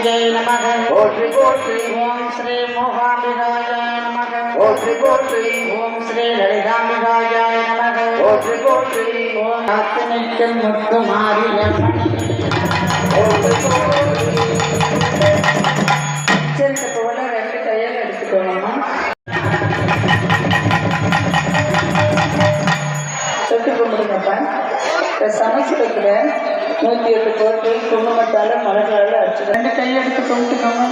மனோஜே நமக ஓம் ஸ்ரீ மோகாம்பிகாய நமக ஓம் ஸ்ரீ லலிதாம்பிகாய நமக ஓம் அத்தனைக்கும் முத்து மாரியம்மன் உச்சரித்த போல ரெண்டு கையில் எடுத்துக்கோங்கம்மா தொட்டு கும்பிடுங்கப்பா இந்த சமஸ்கிருதத்தில் நூற்றி எட்டு போட்டு குங்குமத்தால் மலர்களால் அடிச்சு ரெண்டு கையை எடுத்து கும்பிட்டுக்கோங்க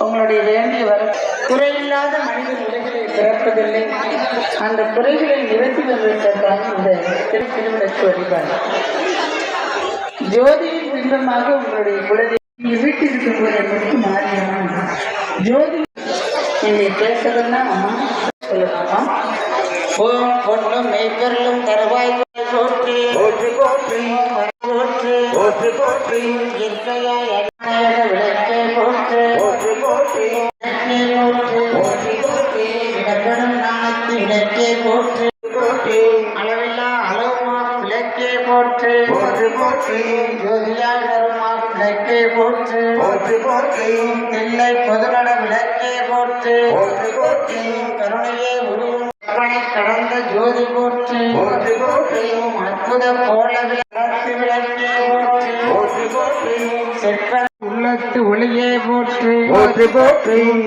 உங்களுடைய வேண்டிய வர குறையில்லாத மனிதன் உலகில் பிறப்பதில்லை. அந்த குறைகளை நிவர்த்தி வருவதற்காக இந்த திரு திருவிழக்கு வழிபாடு ஜோதியின் பிம்பமாக உங்களுடைய குலதெய்வம் வீட்டில் இருக்கக்கூடிய முத்து ஜோதி என்னை பேசுறதுன்னா அம்மா சொல்லலாமா ஓம் பொண்ணு மெய்ப்பொருளும் தருவாய் போற்றி. போற்றி போற்றி. அடிநாயக விளக்கே போற்று போற்று இடப்படும் நாணத்து விளக்கே போற்று. அளவில்லா அளவுமாகும் விளக்கே போற்று ஜோதியாய் வருமாகும் விளக்கே போற்று. தில்லை பொதுநட விளக்கே போற்று கருணையே உருவும் கற்பனை கடந்த ஜோதி போற்று அற்புத போலவே உள்ளத்து ஒளியே போற்று.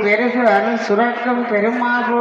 பெருகு அருள் சுரக்கும் பெருமா போற்று